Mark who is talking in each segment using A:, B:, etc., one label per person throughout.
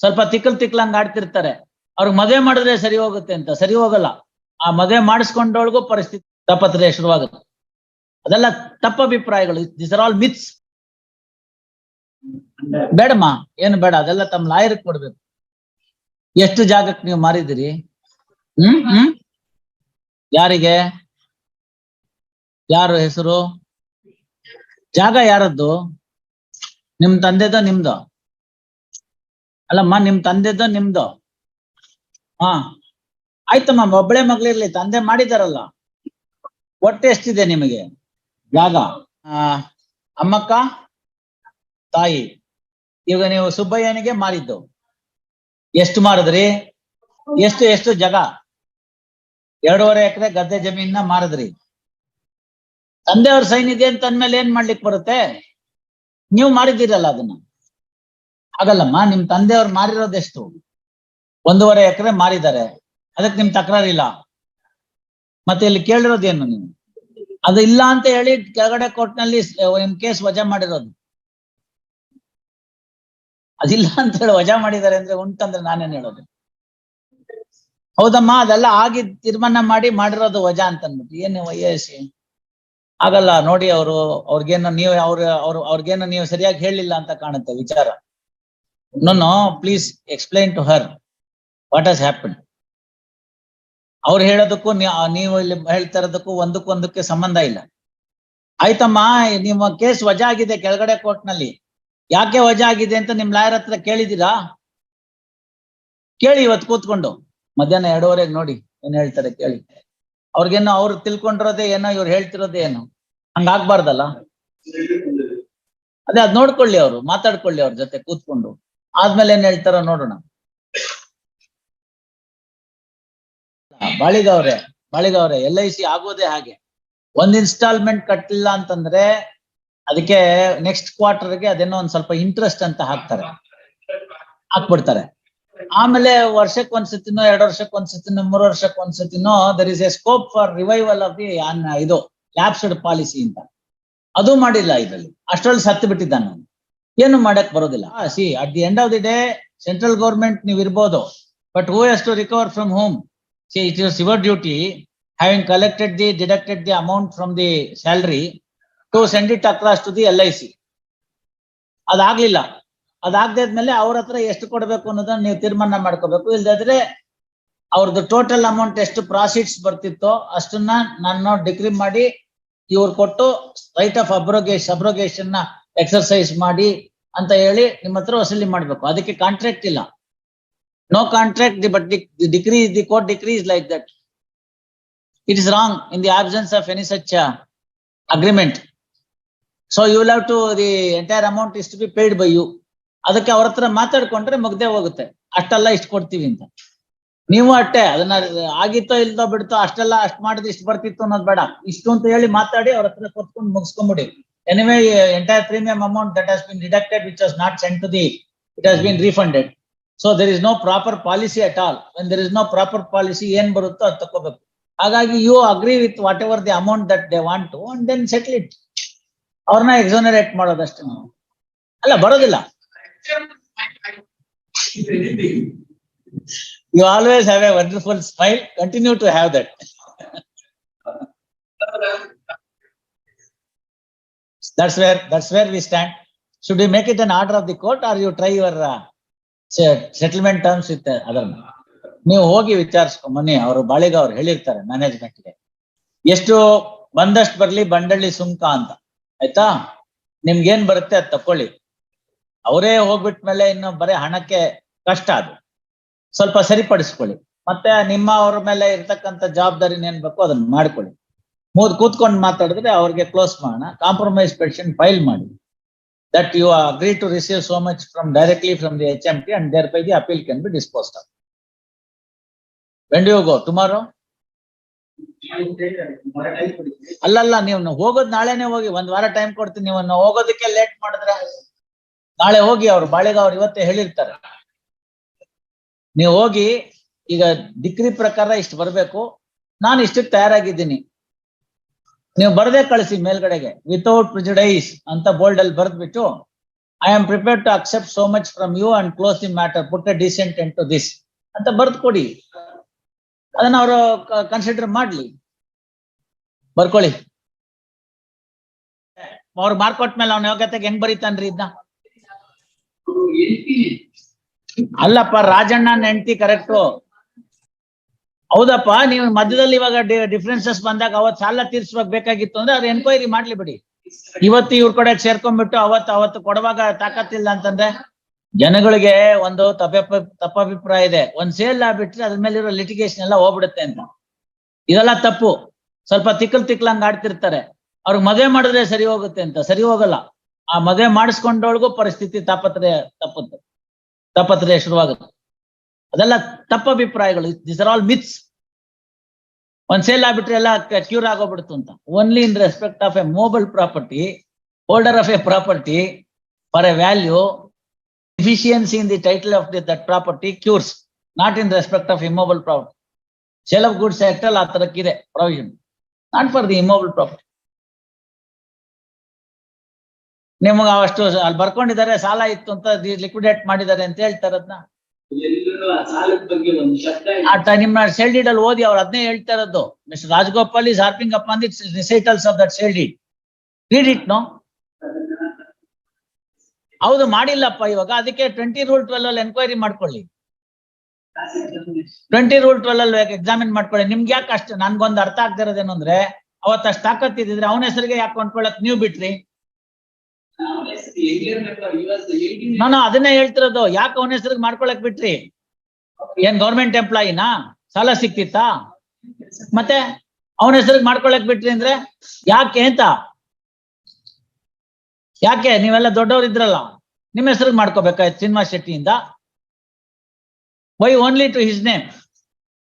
A: ಸ್ವಲ್ಪ ತಿಕ್ಕಲ್ ತಿಕ್ಲಂಗ್ ಆಡ್ತಿರ್ತಾರೆ. ಅವ್ರಿಗೆ ಮದುವೆ ಮಾಡಿದ್ರೆ ಸರಿ ಹೋಗುತ್ತೆ ಅಂತ. ಸರಿ ಹೋಗಲ್ಲ. ಆ ಮದುವೆ ಮಾಡಿಸ್ಕೊಂಡವಳಿಗೂ ಪರಿಸ್ಥಿತಿ ತಪ್ಪತ್ರೆ ಶುರುವಾಗುತ್ತೆ. ಅದೆಲ್ಲ ತಪ್ಪ ಅಭಿಪ್ರಾಯಗಳು. ದಿಸ್ ಆರ್ ಆಲ್ ಮಿತ್ಸ್ ಬೇಡಮ್ಮ. ಏನು ಬೇಡ. ಅದೆಲ್ಲ ತಮ್ಮ ಲಾಯರ್ ಕೊಡ್ಬೇಕು. ಎಷ್ಟು ಜಾಗಕ್ಕೆ ನೀವು ಮಾರಿದಿರಿ ಹ್ಮ್ ಹ್ಮ್? ಯಾರಿಗೆ? ಯಾರು ಹೆಸರು? ಜಾಗ ಯಾರದ್ದು? ನಿಮ್ ತಂದೆದ ನಿಮ್ದು? ಅಲ್ಲಮ್ಮ, ನಿಮ್ ತಂದೆದ್ದು ನಿಮ್ದು? ಹಾ. ಆಯ್ತಮ್ಮ ಒಬ್ಬಳೆ ಮಗಳಿರ್ಲಿ, ತಂದೆ ಮಾಡಿದಾರಲ್ಲ. ಒಟ್ಟು ಎಷ್ಟಿದೆ ನಿಮಗೆ? ಜಾಗ? ಅಮ್ಮಕ್ಕ, ತಾಯಿ. ಈಗ ನೀವು ಸುಬ್ಬಯ್ಯನಿಗೆ ಮಾರಿದ್ದು. ಎಷ್ಟು ಮಾಡಿದ್ರಿ ಎಷ್ಟು ಎಷ್ಟು ಜಾಗ? ಎರಡೂವರೆ ಎಕರೆ ಗದ್ದೆ ಜಮೀನ ಮಾರಿದ್ರಿ. ತಂದೆಯವ್ರ ಸೈನ್ ಇದೆ ಅಂತ ಅಂದ್ಮೇಲೆ ಏನ್ ಮಾಡ್ಲಿಕ್ಕೆ ಬರುತ್ತೆ? ನೀವು ಮಾಡಿದ್ದೀರಲ್ಲ ಅದನ್ನ. ಆಗಲ್ಲಮ್ಮ, ನಿಮ್ ತಂದೆಯವ್ರು ಮಾರಿರೋದೆಷ್ಟು ಒಂದೂವರೆ ಎಕರೆ ಮಾರಿದ್ದಾರೆ, ಅದಕ್ಕೆ ನಿಮ್ ತಕರಾರಿಲ್ಲ. ಮತ್ತೆ ಇಲ್ಲಿ ಕೇಳಿರೋದೇನು ನೀವು? ಅದು ಇಲ್ಲ ಅಂತ ಹೇಳಿ ಕೆಳಗಡೆ ಕೋರ್ಟ್ನಲ್ಲಿ ನಿಮ್ ಕೇಸ್ ವಜಾ ಮಾಡಿರೋದು. ಅದಿಲ್ಲ ಅಂತ ಹೇಳಿ ವಜಾ ಮಾಡಿದ್ದಾರೆ ಅಂದ್ರೆ ಉಂಟಂದ್ರೆ ನಾನೇನ್ ಹೇಳೋದು? ಹೌದಮ್ಮ, ಅದೆಲ್ಲ ಆಗಿ ತೀರ್ಮಾನ ಮಾಡಿ ಮಾಡಿರೋದು ವಜಾ ಅಂತ ಅಂದ್ಬಿಟ್ಟು ಏನು ವಯಸ್ಸಿ ಆಗಲ್ಲ, ನೋಡಿ ಅವರು, ಅವ್ರಿಗೇನು ನೀವು, ಅವ್ರ ಅವ್ರ, ಅವ್ರಿಗೇನು ನೀವು ಸರಿಯಾಗಿ ಹೇಳಿಲ್ಲ ಅಂತ ಕಾಣುತ್ತೆ ವಿಚಾರ. No no, please explain to her what has happened. ಅವ್ರು ಹೇಳೋದಕ್ಕೂ ನೀವು ಇಲ್ಲಿ ಹೇಳ್ತಾ ಇರೋದಕ್ಕೂ ಒಂದಕ್ಕೊಂದಕ್ಕೆ ಸಂಬಂಧ ಇಲ್ಲ. ಆಯ್ತಮ್ಮ ನಿಮ್ಮ ಕೇಸ್ ವಜಾ ಆಗಿದೆ ಕೆಳಗಡೆ ಕೋರ್ಟ್ನಲ್ಲಿ ಯಾಕೆ ವಜಾ ಆಗಿದೆ ಅಂತ ನಿಮ್ ಲಾಯರ್ ಹತ್ರ ಕೇಳಿದೀರಾ ಕೇಳಿ ಇವತ್ತು ಕೂತ್ಕೊಂಡು. ಮಧ್ಯಾಹ್ನ ಎರಡೂವರೆಗೆ ನೋಡಿ ಏನ್ ಹೇಳ್ತಾರೆ ಕೇಳಿ. ಅವ್ರಿಗೇನೋ ಅವ್ರು ತಿಳ್ಕೊಂಡಿರೋದೇ ಏನೋ ಇವ್ರು ಹೇಳ್ತಿರೋದೇ ಏನೋ. ಹಂಗಾಗ್ಬಾರ್ದಲ್ಲ ಅದೇ ಅದ್ ನೋಡ್ಕೊಳ್ಳಿ ಅವ್ರು ಮಾತಾಡ್ಕೊಳ್ಳಿ ಅವ್ರ ಜೊತೆ ಕೂತ್ಕೊಂಡು. ಆದ್ಮೇಲೆ ಏನ್ ಹೇಳ್ತಾರ ನೋಡೋಣ. ಬಾಳಿಗವ್ರೆ ಬಾಳಿಗವ್ರೆ ಎಲ್ ಐ ಸಿ ಆಗೋದೇ ಹಾಗೆ. ಒಂದ್ ಇನ್ಸ್ಟಾಲ್ಮೆಂಟ್ ಕಟ್ಟಲಿಲ್ಲ ಅಂತಂದ್ರೆ ಅದಕ್ಕೆ ನೆಕ್ಸ್ಟ್ ಕ್ವಾರ್ಟರ್ಗೆ ಅದೇನೋ ಒಂದ್ ಸ್ವಲ್ಪ ಇಂಟ್ರೆಸ್ಟ್ ಅಂತ ಹಾಕ್ತಾರೆ. ಹಾಕ್ಬಿಡ್ತಾರೆ. ಆಮೇಲೆ ವರ್ಷಕ್ಕೆ ಒಂದ್ಸತಿನೋ, ಎರಡು ವರ್ಷಕ್ಕೆ ಒಂದ್ಸತಿನೋ, ಮೂರು ವರ್ಷಕ್ಕೆ ಒಂದ್ಸತಿನೋ there is a scope for revival of the ಇದು ಲ್ಯಾಪ್ಸ್ಡ್ ಪಾಲಿಸಿ ಅಂತ. ಅದು ಮಾಡಿಲ್ಲ ಇದ್ರಲ್ಲಿ. ಅಷ್ಟರಲ್ಲಿ ಸತ್ತು ಬಿಟ್ಟಿದ್ದಾನೆ ನಾನು ಏನು ಮಾಡಕ್ ಬರೋದಿಲ್ಲ. See at the end of the day central government ನೀವು ಇರ್ಬೋದು but who has to recover from whom see it is your duty having collected the deducted the amount from the salary to send it across to the L I C ಅದಾಗ್ಲಿಲ್ಲ. ಅದಾಗದ್ಮೇಲೆ ಅವ್ರ ಹತ್ರ ಎಷ್ಟು ಕೊಡಬೇಕು ಅನ್ನೋದನ್ನ ನೀವು ತೀರ್ಮಾನ ಮಾಡ್ಕೋಬೇಕು. ಇಲ್ದಾದ್ರೆ ಅವ್ರದ್ದು ಟೋಟಲ್ ಅಮೌಂಟ್ ಎಷ್ಟು ಪ್ರಾಸಿಟ್ಸ್ ಬರ್ತಿತ್ತೋ ಅಷ್ಟನ್ನ ನಾನು ಡಿಕ್ರಿ ಮಾಡಿ ಇವ್ರು ಕೊಟ್ಟು right of abrogation abrogation exercise ಮಾಡಿ ಅಂತ ಹೇಳಿ ನಿಮ್ಮ ಹತ್ರ ವಸೂಲಿ ಮಾಡ್ಬೇಕು. ಅದಕ್ಕೆ ಕಾಂಟ್ರಾಕ್ಟ್ ಇಲ್ಲ. No contract but decree the court decree is like that it is wrong in the absence of any such agreement so you love to the entire amount is to be paid by you ಅದಕ್ಕೆ ಅವ್ರ ಹತ್ರ ಮಾತಾಡ್ಕೊಂಡ್ರೆ ಮುಗ್ದೇ ಹೋಗುತ್ತೆ. ಅಷ್ಟೆಲ್ಲ ಇಷ್ಟು ಕೊಡ್ತೀವಿ ಅಂತ. ನೀವು ಅಟ್ಟೆ, ಅದನ್ನ ಆಗಿತ್ತೋ ಇಲ್ದೋ ಬಿಡ್ತೋ, ಅಷ್ಟೆಲ್ಲ ಅಷ್ಟು ಮಾಡಿದ್ರೆ ಇಷ್ಟು ಬರ್ತಿತ್ತು ಅನ್ನೋದು ಬೇಡ. ಇಷ್ಟು ಅಂತ ಹೇಳಿ ಮಾತಾಡಿ ಅವ್ರ ಹತ್ರ ಕೊಟ್ಕೊಂಡು ಮುಗಿಸ್ಕೊಂಬಿಡಿ anyway entire premium amount that has been deducted which was not sent to the it has been refunded so there is no proper policy at all when there is no proper policy ಏನ್ ಬರುತ್ತೋ ಅದು ತಕೋಬೇಕು ಹಾಗಾಗಿ you agree with whatever the amount that they want to and then settle it ಅವ್ರನ್ನ exonerate ಮಾಡೋದಷ್ಟೇ ನಾವು. ಅಲ್ಲ, ಬರೋದಿಲ್ಲ. You always have a wonderful smile continue to have that that's where we where we stand should it make order of order of the you are you uh, settlement settlement with other ನೀವು ಹೋಗಿ ವಿಚಾರಿಸ್ಕೊ ಮೊನ್ನೆ ಅವರು ಬಾಳಿಗ ಅವ್ರು ಹೇಳಿರ್ತಾರೆ ಮ್ಯಾನೇಜ್ಮೆಂಟ್ಗೆ ಎಷ್ಟು ಬಂದಷ್ಟು ಬರ್ಲಿ ಬಂಡಳ್ಳಿ ಸುಂಕ ಅಂತ. ಆಯ್ತಾ? ನಿಮ್ಗೇನ್ ಬರುತ್ತೆ ಅದ್ ತಕೊಳ್ಳಿ. ಅವರೇ ಹೋಗ್ಬಿಟ್ ಮೇಲೆ ಇನ್ನು ಬರೀ ಹಣಕ್ಕೆ ಕಷ್ಟ ಅದು. ಸ್ವಲ್ಪ ಸರಿಪಡಿಸ್ಕೊಳ್ಳಿ. ಮತ್ತೆ ನಿಮ್ಮ ಅವ್ರ ಮೇಲೆ ಇರ್ತಕ್ಕಂಥ ಜವಾಬ್ದಾರಿನ ಏನ್ ಬೇಕೋ ಅದನ್ನ ಮಾಡ್ಕೊಳ್ಳಿ. ಮೂದ್ ಕೂತ್ಕೊಂಡು ಮಾತಾಡಿದ್ರೆ ಅವ್ರಿಗೆ ಕ್ಲೋಸ್ ಮಾಡೋಣ. ಕಾಂಪ್ರಮೈಸ್ ಪೆಟಿಷನ್ ಫೈಲ್ ಮಾಡಿ. That you agree to receive so much from directly from the H M T and thereby the appeal can be disposed of when you go tomorrow ಅಲ್ಲಲ್ಲ, ನೀವು ಹೋಗೋದ್ ನಾಳೆನೆ ಹೋಗಿ. ಒಂದ್ ವಾರ ಟೈಮ್ ಕೊಡ್ತೀನಿ. ನೀವು ನಾವು ಹೋಗೋದಕ್ಕೆ ಲೇಟ್ ಮಾಡಿದ್ರೆ ನಾಳೆ ಹೋಗಿ ಅವ್ರು. ಬಾಳೆಗ ಅವ್ರು ಇವತ್ತೇ ಹೇಳಿರ್ತಾರೆ. ನೀವು ಹೋಗಿ, ಈಗ ಡಿಗ್ರಿ ಪ್ರಕಾರ ಇಷ್ಟು ಬರ್ಬೇಕು. ನಾನು ಇಷ್ಟಕ್ಕೆ ತಯಾರಾಗಿದ್ದೀನಿ. ನೀವು ಬರದೇ ಕಳಿಸಿ ಮೇಲ್ಗಡೆಗೆ ವಿತೌಟ್ ಪ್ರಿಜುಡೈಸ್ ಅಂತ ಬೋಲ್ಡ್ ಅಲ್ಲಿ ಬರೆದ್ಬಿಟ್ಟು I am prepared to accept so much from you and close the matter put decent end to this ಅಂತ ಬರ್ದು ಕೊಡಿ ಅದನ್ನ ಅವರು ಕನ್ಸಿಡರ್ ಮಾಡ್ಲಿ. ಬರ್ಕೊಳ್ಳಿ. ಅವ್ರು ಮಾರ್ಕೊಟ್ ಮೇಲೆ ಅವ್ನ ಯೋಗ್ಯತೆಗೆ ಹೆಂಗ್ ಬರೀತಾನ್ರಿ ಇದನ್ನ ಅಲ್ಲಪ್ಪ ರಾಜಣ್ಣ ಹೆಂಡತಿ ಕರೆಕ್ಟು ಹೌದಪ್ಪ, ನೀವು ಮಧ್ಯದಲ್ಲಿ ಇವಾಗ ಡಿಫ್ರೆನ್ಸಸ್ ಬಂದಾಗ ಅವತ್ ಸಾಲ ತೀರ್ಸ್ಬೇಕು ಬೇಕಾಗಿತ್ತು ಅಂದ್ರೆ ಅದ್ ಎನ್ಕ್ವೈರಿ ಮಾಡ್ಲಿ ಬಿಡಿ. ಇವತ್ತು ಇವ್ರ ಕಡೆ ಸೇರ್ಕೊಂಡ್ಬಿಟ್ಟು ಅವತ್ತು ಅವತ್ತು ಕೊಡುವಾಗ ತಾಕತ್ತಿಲ್ಲ ಅಂತಂದ್ರೆ ಜನಗಳಿಗೆ ಒಂದು ತಪ್ಪ ತಪ್ಪಾಭಿಪ್ರಾಯ ಇದೆ. ಒಂದ್ ಸೇಲ್ ಆಗ್ಬಿಟ್ರೆ ಅದ್ರ ಮೇಲೆ ಇರೋ ಲಿಟಿಗೇಷನ್ ಎಲ್ಲ ಹೋಗ್ಬಿಡುತ್ತೆ ಅಂತ. ಇದೆಲ್ಲ ತಪ್ಪು. ಸ್ವಲ್ಪ ತಿಕ್ಕಲ್ ತಿಕ್ಕಲಂಗ್ ಆಡ್ತಿರ್ತಾರೆ. ಅವ್ರಿಗೆ ಮದುವೆ ಮಾಡಿದ್ರೆ ಸರಿ ಹೋಗುತ್ತೆ ಅಂತ. ಸರಿ ಹೋಗಲ್ಲ. ಆ ಮದುವೆ ಮಾಡಿಸ್ಕೊಂಡವಳಿಗೂ ಪರಿಸ್ಥಿತಿ ತಾಪತ್ರೆ ತಪ್ಪುತ್ತೆ. ತಾಪತ್ರೆ ಶುರುವಾಗುತ್ತೆ. ಅದೆಲ್ಲ ತಪ್ಪು ಅಭಿಪ್ರಾಯಗಳು. ದಿಸ್ ಆರ್ ಆಲ್ ಮಿತ್ಸ್ ಒಂದ್ ಸೇಲ್ ಆಗ್ಬಿಟ್ರೆ ಎಲ್ಲ ಕ್ಯೂರ್ ಆಗೋಗ್ಬಿಡ್ತು ಅಂತ. Only in respect of a mobile property holder of a property for a value efficiency in the title of the that property cures not in respect of immovable property sale of goods act ಅಲ್ಲಿ ಆ ತರಕ್ಕಿದೆ provision, not for the immovable property ನಿಮಗೆ ಅಷ್ಟು ಅಲ್ಲಿ ಬರ್ಕೊಂಡಿದ್ದಾರೆ ಸಾಲ ಇತ್ತು ಅಂತ liquidate ಮಾಡಿದ್ದಾರೆ ಅಂತ
B: ಹೇಳ್ತಾರದ್ನ ಆ
A: ನಿಮ್ಮ ಸೇಲ್ ಅಲ್ಲಿ ಓದಿ ಅವ್ರು ಅದನ್ನೇ ಹೇಳ್ತಾ ಇರೋದು. Mister Rajagopal is harping up on recitals of that sale deed read it no ಹೌದು, ಮಾಡಿಲ್ಲಪ್ಪ ಇವಾಗ. ಅದಕ್ಕೆ ಟ್ವೆಂಟಿ ರೂಲ್ ಟ್ವೆಲ್ ಅಲ್ಲಿ ಎನ್ಕ್ವೈರಿ ಮಾಡ್ಕೊಳ್ಳಿ. ಟ್ವೆಂಟಿ ರೂಲ್ ಟ್ವೆಲ್ ಅಲ್ಲಿ ಎಕ್ಸಾಮಿನ್ ಮಾಡ್ಕೊಳ್ಳಿ. ನಿಮ್ಗೆ ಯಾಕೆ ಅಷ್ಟು ನನ್ಗೊಂದು ಅರ್ಥ ಆಗ್ತಾ ಇರೋದೇನು ಅಂದ್ರೆ, ಅವತ್ತು ಅಷ್ಟು ತಾಕತ್ತಿದ್ರೆ ಅವನ ಹೆಸರಿಗೆ ಯಾಕೆ ಕೊಂಡ್ಕೊಳ್ಳಕ್ ನೀವು ಬಿಟ್ರಿ
B: ಅವನ ಹೆಸರು ಹೆಂಗಿರ್ಬೇಕು ಇವತ್ತು eighteen
A: ನಾನು ಅದನ್ನೇ ಹೇಳ್ತಿರೋದು. ಯಾಕೆ ಅವನ ಹೆಸರಿಗೆ ಮಾಡ್ಕೊಳಕ್ ಬಿಟ್ರಿ? ಏನ್ ಗೌರ್ಮೆಂಟ್ ಎಂಪ್ಲಾಯಿನಾ ಸಾಲ ಸಿಕ್ತಿತ್ತಾ? ಮತ್ತೆ ಅವನ ಹೆಸರಿಗೆ ಮಾಡ್ಕೊಳಕ್ ಬಿಟ್ರಿ ಅಂದ್ರೆ ಯಾಕೆ ಅಂತ? ಯಾಕೆ? ನೀವೆಲ್ಲ ದೊಡ್ಡವ್ರು ಇದ್ರಲ್ಲ. ನಿಮ್ಮ ಹೆಸರಿಗೆ ಮಾಡ್ಕೋಬೇಕಾಯ್ತು cinema ಶೆಟ್ಟಿಯಿಂದ. Why only to his name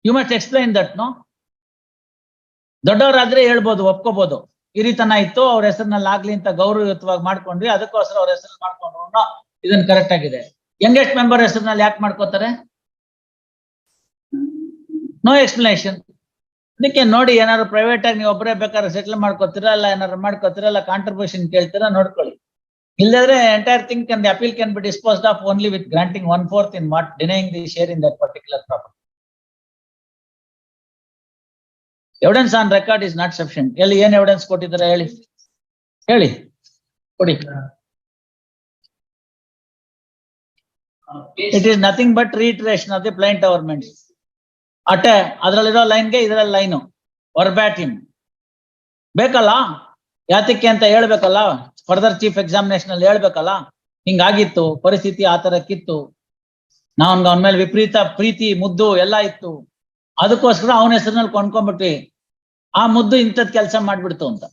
A: you must explain that no ದೊಡ್ಡವರಾದ್ರೆ ಹೇಳ್ಬೋದು ಒಪ್ಕೋಬಹುದು ಹಿರಿತನ ಇತ್ತು, ಅವ್ರ ಹೆಸರಿನಲ್ಲಿ ಆಗ್ಲಿ ಅಂತ ಗೌರವಯುತವಾಗಿ ಮಾಡ್ಕೊಂಡ್ವಿ. ಅದಕ್ಕೋಸ್ಕರ ಅವ್ರ ಹೆಸರು ಮಾಡ್ಕೊಂಡ್ರು ಇದನ್ನ ಕರೆಕ್ಟ್ ಆಗಿದೆ. ಯಂಗೆಸ್ಟ್ ಮೆಂಬರ್ ಹೆಸರಿನಲ್ಲಿ ಯಾಕೆ ಮಾಡ್ಕೋತಾರೆ? ನೋ ಎಕ್ಸ್ಪ್ಲನೇಷನ್ ಅದಕ್ಕೆ ನೋಡಿ, ಏನಾದ್ರು ಪ್ರೈವೇಟ್ ಆಗಿ ನೀವು ಒಬ್ಬರೇ ಬೇಕಾದ್ರೆ ಸೆಟ್ಲ್ ಮಾಡ್ಕೋತೀರಾ, ಇಲ್ಲ ಏನಾದ್ರು ಮಾಡ್ಕೋತೀರಾ, ಇಲ್ಲ ಕಾಂಟ್ರಿಬ್ಯೂಷನ್ ಕೇಳ್ತೀರಾ, ನೋಡ್ಕೊಳ್ಳಿ. ಇಲ್ಲದ್ರೆ entire thing can appeal can be disposed of only with granting one fourth in what denying the share in that particular property evidence on record is not sufficient ಎಲ್ಲಿ ಏನ್ ಎವಿಡೆನ್ಸ್ ಕೊಟ್ಟಿದ್ದಾರೆ ಹೇಳಿ? ಹೇಳಿ. ಕೊಡಿ. It is nothing but reiteration of the plaint averment ಅಟ್ಟೆ ಗೆ ಲೈನ್ಗೆ ಇದರಲ್ಲಿ ಲೈನು ವರ್ಬ್ಯಾಟಿಮ್ ಬೇಕಲ್ಲ? ಯಾತಕ್ಕೆ ಅಂತ ಹೇಳ್ಬೇಕಲ್ಲ? ಫರ್ದರ್ ಚೀಫ್ ಎಕ್ಸಾಮಿನೇಷನ್ ಅಲ್ಲಿ ಹೇಳ್ಬೇಕಲ್ಲ? ಹಿಂಗಾಗಿತ್ತು, ಪರಿಸ್ಥಿತಿ ಆ ತರಕ್ಕಿತ್ತು ನಾವ್ ಅವನ ಮೇಲೆ ವಿಪರೀತ ಪ್ರೀತಿ, ಮುದ್ದು ಎಲ್ಲ ಇತ್ತು. ಅದಕ್ಕೋಸ್ಕರ ಅವನ ಹೆಸರಿನಲ್ಲಿ ಕೊಂಡ್ಕೊಂಡ್ಬಿಟ್ವಿ. ಆ ಮುದ್ದು ಇಂಥದ್ ಕೆಲಸ ಮಾಡ್ಬಿಡ್ತು ಅಂತ.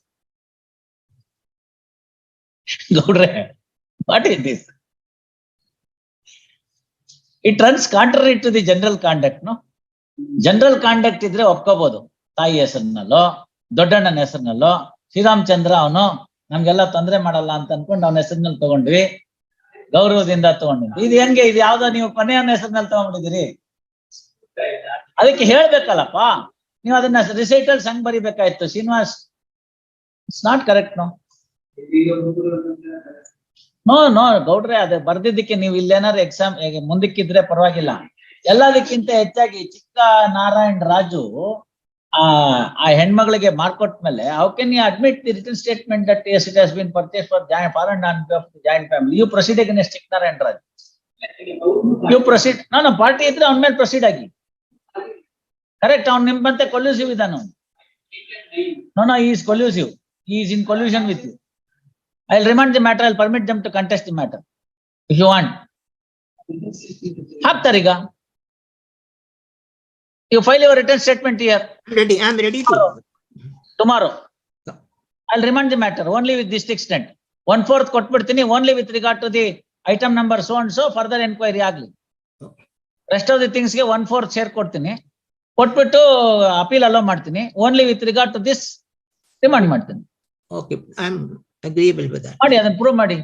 A: ಗೌಡ್ರೆ what is this it runs contrary to the general conduct no general conduct ಇದ್ರೆ ಒಪ್ಕೋಬಹುದು ತಾಯಿ ಹೆಸರಿನಲ್ಲೋ, ದೊಡ್ಡಣ್ಣನ ಹೆಸರಿನಲ್ಲೋ, ಶ್ರೀರಾಮಚಂದ್ರ ಅವನು ನಮ್ಗೆಲ್ಲ ತೊಂದರೆ ಮಾಡಲ್ಲ ಅಂತ ಅನ್ಕೊಂಡು ಅವನ ಹೆಸರಿನಲ್ಲಿ ತಗೊಂಡ್ವಿ. ಗೌರವದಿಂದ ತಗೊಂಡಿದ್ವಿ. ಇದು ಹೆಂಗೆ? ಇದು ಯಾವ್ದೋ ನೀವು ಕೊನೆಯವನ ಹೆಸರಿನಲ್ಲಿ ತಗೊಂಡಿದ್ದೀರಿ ಅದಕ್ಕೆ ಹೇಳ್ಬೇಕಲ್ಲಪ್ಪ? ನೀವು ಅದನ್ನ ರಿಸೈಟಲ್ಸ್ ಸಂಗ್ ಬರಿಬೇಕಾಯ್ತು. Srinivas it's
B: not correct no
A: no no ಗೌಡ್ರೆ, ಅದೇ ಬರ್ದಿದ್ದಕ್ಕೆ ನೀವು ಇಲ್ಲೇನಾದ್ರು ಎಕ್ಸಾಮ್ ಮುಂದಕ್ಕಿದ್ರೆ ಪರವಾಗಿಲ್ಲ. ಎಲ್ಲದಕ್ಕಿಂತ ಹೆಚ್ಚಾಗಿ ಚಿಕ್ಕ ನಾರಾಯಣ್ ರಾಜು, ಆ ಆ ಹೆಣ್ಮಗಳಿಗೆ ಮಾರ್ಕೊಟ್ ಮೇಲೆ how can you admit the return statement that as it has been purchase for for an non joint family you proceed against Chikka Narayan Raju you proceed ನಾನು ಪಾರ್ಟಿ ಇದ್ರೆ ಅವನ ಮೇಲೆ ಪ್ರೊಸೀಡ್ ಆಗಿ. ಕರೆಕ್ಟ್ ಅವ್ನು ನಿಮ್ಮಂತೆ ಕೊಲ್ಯೂಸಿವ್ ಇದ್ದಾನು No, no, he is collusive. He is in collusion with you. I'll remand the matter, I'll permit them to contest the matter. If you want. ಹಾಕ್ತಾರೀಗ You file your written statement here
C: Ready, I'm ready to.
A: tomorrow. I'll remand the matter only with this extent. One fourth ಕೊಟ್ಬಿಡ್ತೀನಿ only with regard to the item number so and so further enquiry ಆಗ್ಲಿ. Rest of the things ಗೆ one fourth share ಕೊಡ್ತೀನಿ. ಕೊಟ್ಬಿಟ್ಟು appeal allow ಮಾಡ್ತೀನಿ. Only with regard to this remand ಮಾಡ್ತೀನಿ.
C: Okay I am.
A: ಮಾಡಿ ಅದನ್ನ prove ಮಾಡಿ.